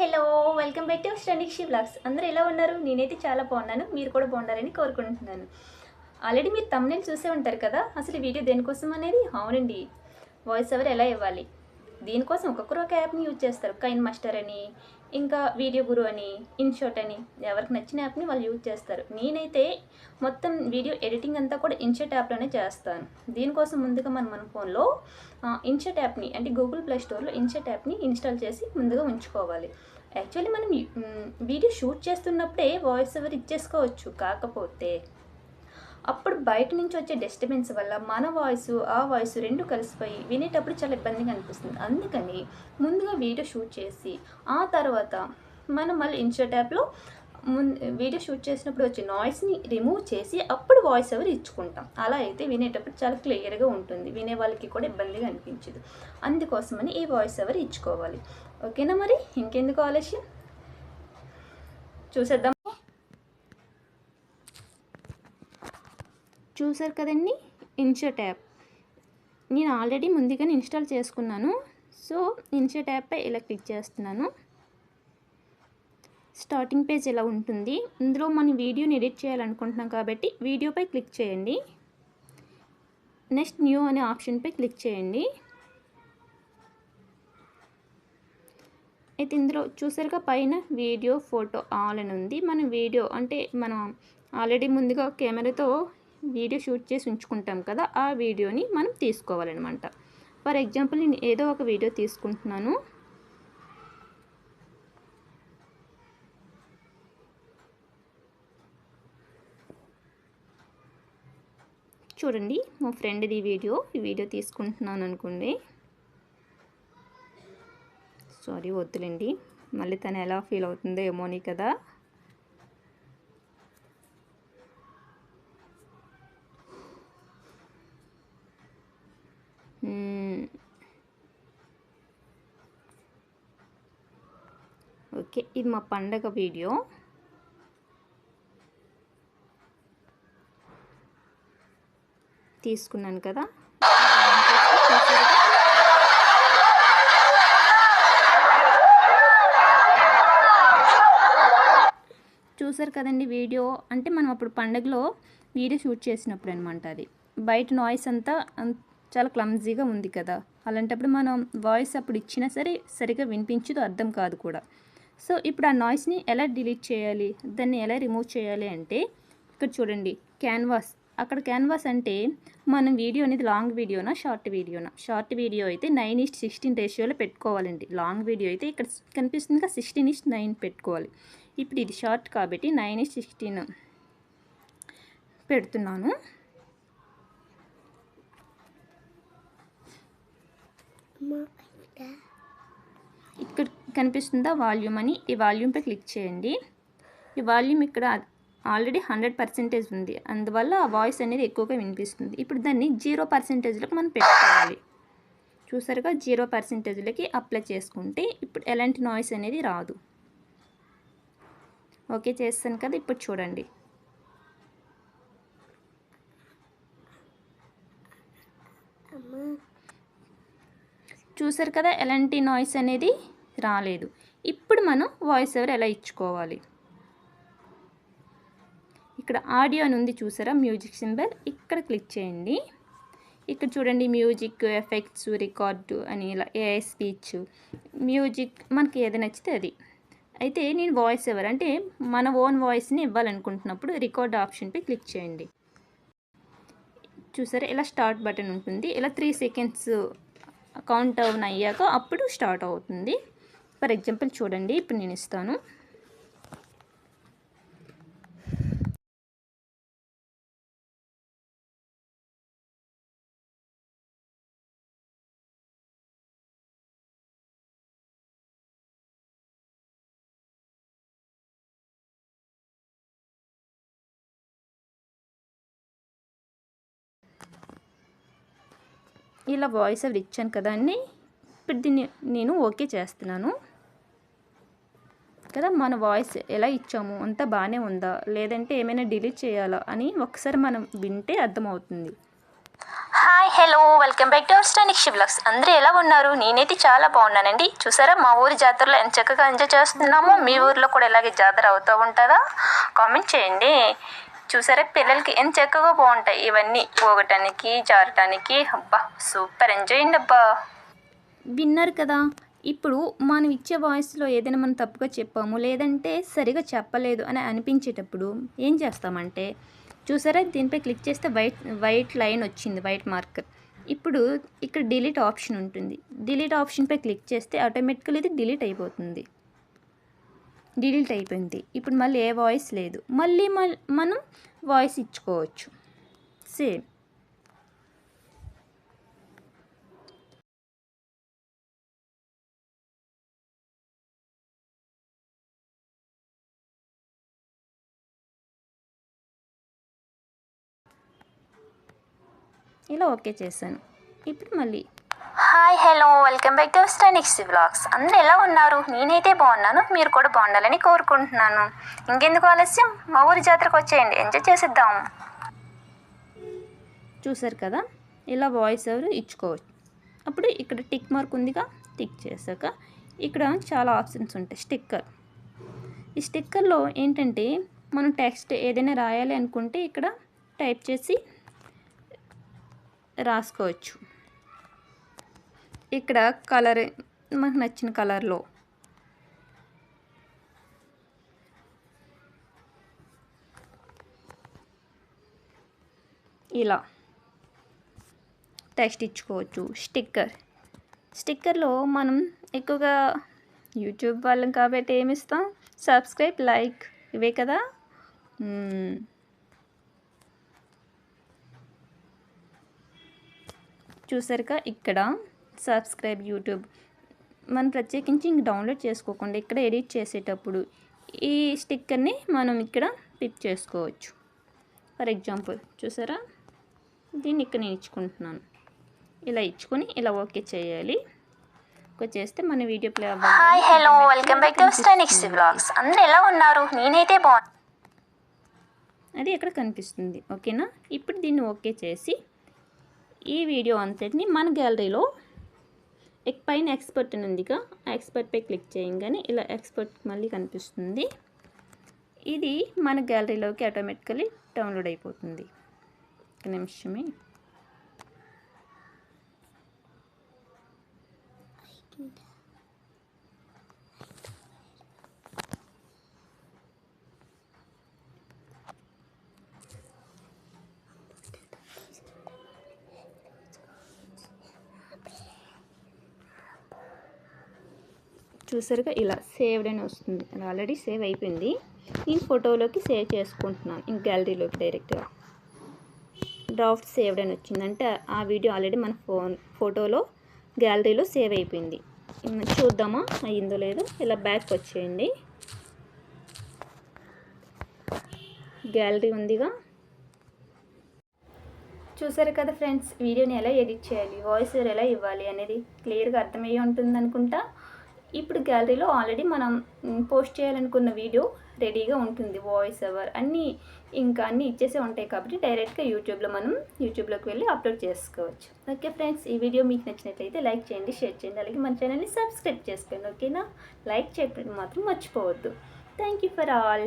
Hello welcome back to స్టండిక్షి blogs. అందరూ ఎలా ఉన్నారు? నేనైతే చాలా బాగున్నాను. మీరు కూడా బాగున్నారని కోరుకుంటున్నాను. ఆల్రెడీ మీరు తమ్ముని చూసే ఉంటారు కదా? అసలు వీడియో దేనికోసం అనేది? అవునండి. వాయిస్ ఎవరు ఎలా ఇవ్వాలి? దీనికోసం ఒక్కొక్కరు ఒక యాప్ని యూజ్ చేస్తారు. కైన్ మాస్టర్ అని ఇంకా వీడియో గురు అని ఇన్షాట్ అని. ఎవరికి నచ్చిన యాప్ని వాళ్ళు యూజ్ చేస్తారు. నేనైతే మొత్తం వీడియో ఎడిటింగ్ అంతా కూడా ఇన్షాట్ యాప్లోనే చేస్తాను. దీనికోసం ముందుగా మనం మన ఫోన్లో ఇన్షాట్ యాప్ని అంటే గూగుల్ ప్లే స్టోర్లో ఇన్షాట్ యాప్ని ఇన్స్టాల్ చేసి ముందుగా ఉంచుకోవాలి. యాక్చువల్లీ మనం వీడియో షూట్ చేస్తున్నప్పుడే వాయిస్ ఓవర్ ఇచ్చేసుకోవచ్చు. కాకపోతే అప్పుడు బయట నుంచి వచ్చే డిస్టర్బెన్స్ వల్ల మన వాయిస్ ఆ వాయిస్ రెండు కలిసిపోయి వినేటప్పుడు చాలా ఇబ్బందిగా అనిపిస్తుంది. అందుకని ముందుగా వీడియో షూట్ చేసి ఆ తర్వాత మనం మళ్ళీ ఇన్స్టా యాప్లో ముందు వీడియో షూట్ చేసినప్పుడు వచ్చే నాయిస్ని రిమూవ్ చేసి అప్పుడు వాయిస్ ఓవర్ ఇచ్చుకుంటాం. అలా అయితే వినేటప్పుడు చాలా క్లియర్గా ఉంటుంది. వినే వాళ్ళకి కూడా ఇబ్బందిగా అనిపించదు. అందుకోసమని ఈ వాయిస్ ఓవర్ ఇచ్చుకోవాలి. ఓకేనా మరి? ఇంకెందుకు ఆలస్యం? చూసేద్దాం. చూసారు కదండి? ఇన్షర్ట్ యాప్ నేను ఆల్రెడీ ముందుగానే ఇన్స్టాల్ చేసుకున్నాను. సో ఇన్షర్ట్ యాప్పై ఇలా క్లిక్ చేస్తున్నాను. స్టార్టింగ్ పేజ్ ఇలా ఉంటుంది. ఇందులో మనం వీడియోని ఎడిట్ చేయాలనుకుంటున్నాం కాబట్టి వీడియోపై క్లిక్ చేయండి. నెక్స్ట్ న్యూ అనే ఆప్షన్పై క్లిక్ చేయండి. అయితే ఇందులో చూసారుగా పైన వీడియో ఫోటో ఆల్ అని ఉంది. మనం వీడియో అంటే మనం ఆల్రెడీ ముందుగా కెమెరాతో వీడియో షూట్ చేసి ఉంచుకుంటాం కదా ఆ వీడియోని మనం తీసుకోవాలన్నమాట. ఫర్ ఎగ్జాంపుల్ నేను ఏదో ఒక వీడియో తీసుకుంటున్నాను. చూడండి మా ఫ్రెండ్ది వీడియో ఈ వీడియో తీసుకుంటున్నాను అనుకోండి. సారీ వద్దులేండి. మళ్ళీ తను ఎలా ఫీల్ అవుతుందో ఏమోని కదా. ఓకే ఇది మా పండగ వీడియో. తీసుకున్నాను కదా. చూసారు కదండి వీడియో? అంటే మనం అప్పుడు పండగలో వీడియో షూట్ చేసినప్పుడు అనమాట అది. బయట నాయిస్ అంతా చాలా క్లమ్జీగా ఉంది కదా. అలాంటప్పుడు మనం వాయిస్ అప్పుడు ఇచ్చినా సరే సరిగా వినిపించదు అర్థం కాదు కూడా. సో ఇప్పుడు ఆ నాయిస్ని ఎలా డిలీట్ చేయాలి? దాన్ని ఎలా రిమూవ్ చేయాలి అంటే ఇక్కడ చూడండి క్యాన్వాస్. అక్కడ క్యాన్వాస్ అంటే మనం వీడియో అనేది లాంగ్ వీడియోనా షార్ట్ వీడియోనా? షార్ట్ వీడియో అయితే నైన్ ఈస్ట్ సిక్స్టీన్ రేషియోలో పెట్టుకోవాలండి. లాంగ్ వీడియో అయితే ఇక్కడ కనిపిస్తుంది కదా సిక్స్టీన్ ఈస్ట్ నైన్ పెట్టుకోవాలి. ఇప్పుడు ఇది షార్ట్ కాబట్టి నైన్ ఈస్ట్ సిక్స్టీన్ పెడుతున్నాను. ఇక్కడ. కనిపిస్తుందా వాల్యూమ్ అని? ఈ వాల్యూమ్పై క్లిక్ చేయండి. ఈ వాల్యూమ్ ఇక్కడ ఆల్రెడీ హండ్రెడ్ పర్సెంటేజ్ ఉంది. అందువల్ల ఆ వాయిస్ అనేది ఎక్కువగా వినిపిస్తుంది. ఇప్పుడు దాన్ని జీరో పర్సెంటేజ్లోకి మనం పెట్టుకోవాలి. చూసారుగా? జీరో పర్సెంటేజ్లకి అప్లై చేసుకుంటే ఇప్పుడు ఎలాంటి నాయిస్ అనేది రాదు. ఓకే చేస్తాను కదా. ఇప్పుడు చూడండి. చూసారు కదా ఎలాంటి నాయిస్ అనేది రాలేదు. ఇప్పుడు మనం వాయిస్ ఎవరు ఎలా ఇచ్చుకోవాలి? ఇక్కడ ఆడియో అని ఉంది చూసారా మ్యూజిక్ సింబల్ ఇక్కడ క్లిక్ చేయండి. ఇక్కడ చూడండి మ్యూజిక్ ఎఫెక్ట్స్ రికార్డు అని ఇలా ఏఐ స్పీచ్ మ్యూజిక్ మనకి ఏది నచ్చితే అది. అయితే నేను వాయిస్ ఎవర్ అంటే మన ఓన్ వాయిస్ని ఇవ్వాలనుకుంటున్నప్పుడు రికార్డ్ ఆప్షన్పై క్లిక్ చేయండి. చూసారా ఇలా స్టార్ట్ బటన్ ఉంటుంది. ఇలా త్రీ సెకండ్స్ కౌంట్ డౌన్ అయ్యాక అప్పుడు స్టార్ట్ అవుతుంది. ఫర్ ఎగ్జాంపుల్ చూడండి ఇప్పుడు నేను ఇస్తాను. ఇలా వాయిస్ అవి ఇచ్చాను కదా అండి ఇప్పుడు దీన్ని నేను ఓకే చేస్తున్నాను. కదా మన వాయిస్ ఎలా ఇచ్చాము? అంతా బాగానే ఉందా? లేదంటే ఏమైనా డిలీట్ చేయాలా అని ఒకసారి మనం వింటే అర్థమవుతుంది. Hi hello welcome back to our stannic blogs అందరూ ఎలా ఉన్నారు? నేనైతే చాలా బాగున్నానండి. చూసారా? మా ఊరి జాతరలో ఎంత చక్కగా ఎంజాయ్ చేస్తున్నామో మీ ఊర్లో కూడా ఇలాగే జాతర అవుతూ ఉంటుందా? కామెంట్ చేయండి. చూసారా? పిల్లలకి ఎంత చక్కగా బాగుంటాయి ఇవన్నీ. పోగటానికి జారటానికి. అబ్బా సూపర్. ఎంజాయ్ అండి అబ్బా. విన్నారు కదా. ఇప్పుడు మనం ఇచ్చే వాయిస్లో ఏదైనా మనం తప్పుగా చెప్పాము లేదంటే సరిగా చెప్పలేదు అని అనిపించేటప్పుడు ఏం చేస్తామంటే చూసారా? దీనిపై క్లిక్ చేస్తే వైట్ వైట్ లైన్ వచ్చింది వైట్ మార్కర్ ఇప్పుడు ఇక్కడ డిలీట్ ఆప్షన్ ఉంటుంది. డిలీట్ ఆప్షన్పై క్లిక్ చేస్తే ఆటోమేటిక్గా ఇది డిలీట్ అయిపోతుంది. డిలీట్ అయిపోయింది. ఇప్పుడు మళ్ళీ ఏ వాయిస్ లేదు. మళ్ళీ మనం వాయిస్ ఇచ్చుకోవచ్చు. సేమ్. ఇలా ఓకే చేశాను. ఇప్పుడు మళ్ళీ hi hello welcome back to స్టానిక్స్ vlogs అందరూ ఎలా ఉన్నారు? నేనైతే బాగున్నాను. మీరు కూడా బాగుండాలని కోరుకుంటున్నాను. ఇంకెందుకు ఆలస్యం? మా ఊరి జాతరకు వచ్చేయండి. ఎంజాయ్ చేసేద్దాం. చూసారు కదా? ఇలా వాయిస్ ఎవరు ఇచ్చుకోవచ్చు. అప్పుడు ఇక్కడ టిక్ మార్క్ ఉందిగా? టిక్ చేశాక ఇక్కడ చాలా ఆప్షన్స్ ఉంటాయి. స్టిక్కర్ ఈ స్టిక్కర్లో ఏంటంటే మనం టెక్స్ట్ ఏదైనా రాయాలి అనుకుంటే ఇక్కడ టైప్ చేసి రాసుకోవచ్చు. ఇక్కడ కలర్ మనకు నచ్చిన కలర్లో. ఇలా. టెక్స్ట్ ఇచ్చుకోవచ్చు. స్టిక్కర్. స్టిక్కర్లో మనం ఎక్కువగా యూట్యూబ్ వాళ్ళం కాబట్టి ఏమి ఇస్తాం సబ్స్క్రైబ్ లైక్ ఇవే కదా? చూసారుగా ఇక్కడ. సబ్స్క్రైబ్ యూట్యూబ్ మనం ప్రత్యేకించి ఇంక డౌన్లోడ్ చేసుకోకుండా ఇక్కడ ఎడిట్ చేసేటప్పుడు ఈ స్టిక్కర్ని మనం ఇక్కడ పిక్ చేసుకోవచ్చు. ఫర్ ఎగ్జాంపుల్ చూసారా? దీన్ని ఇక్కడ నేను ఇచ్చుకుంటున్నాను. ఇలా ఇచ్చుకొని ఇలా ఓకే చేయాలి. ఓకే చేస్తే మన video play hi hello welcome back to స్టానిక్స్ vlogs అందరూ ఎలా ఉన్నారు? నేనైతే బాగున్నాను అది ఎక్కడ కనిపిస్తుంది? ఓకేనా ఇప్పుడు దీన్ని ఓకే చేసి ఈ వీడియో అంతటిని మన గ్యాలరీలో ఎక్ పైన ఎక్స్పర్ట్ అని ఉందిగా. ఆ ఎక్స్పర్ట్పై క్లిక్ చేయగానే ఇలా ఎక్స్పర్ట్ మళ్ళీ కనిపిస్తుంది. ఇది మన గ్యాలరీలోకి ఆటోమేటికలీ డౌన్లోడ్ అయిపోతుంది. ఒక నిమిషమే. చూసారుగా ఇలా సేవ్డ్ అని వస్తుంది. అది ఆల్రెడీ సేవ్ అయిపోయింది. నేను ఫోటోలోకి సేవ్ చేసుకుంటున్నాను. ఇంక గ్యాలరీలోకి డైరెక్ట్గా డ్రాఫ్ట్ సేవ్డ్ అని వచ్చింది. అంటే ఆ వీడియో ఆల్రెడీ మన ఫోన్ ఫోటోలో గ్యాలరీలో సేవ్ అయిపోయింది. చూద్దామా? అయ్యిందో లేదో? ఇలా బ్యాక్ వచ్చేయండి. గ్యాలరీ ఉందిగా. చూసారు కదా ఫ్రెండ్స్ వీడియోని ఎలా ఎడిట్ చేయాలి? వాయిస్ ఎలా ఇవ్వాలి అనేది క్లియర్గా అర్థమయ్యి ఉంటుంది అనుకుంటా ఇప్పుడు గ్యాలరీలో ఆల్రెడీ మనం పోస్ట్ చేయాలనుకున్న వీడియో రెడీగా ఉంటుంది. వాయిస్ ఓవర్ అన్నీ ఇంకా అన్నీ ఇచ్చేసే ఉంటాయి కాబట్టి డైరెక్ట్గా యూట్యూబ్లో మనం యూట్యూబ్లోకి వెళ్ళి అప్లోడ్ చేసుకోవచ్చు. ఓకే ఫ్రెండ్స్ ఈ వీడియో మీకు నచ్చినట్లయితే లైక్ చేయండి షేర్ చేయండి అలాగే మన ఛానల్ని సబ్స్క్రైబ్ చేసుకోండి. ఓకేనా లైక్ చేయడం మాత్రం మర్చిపోవద్దు. Thank you for all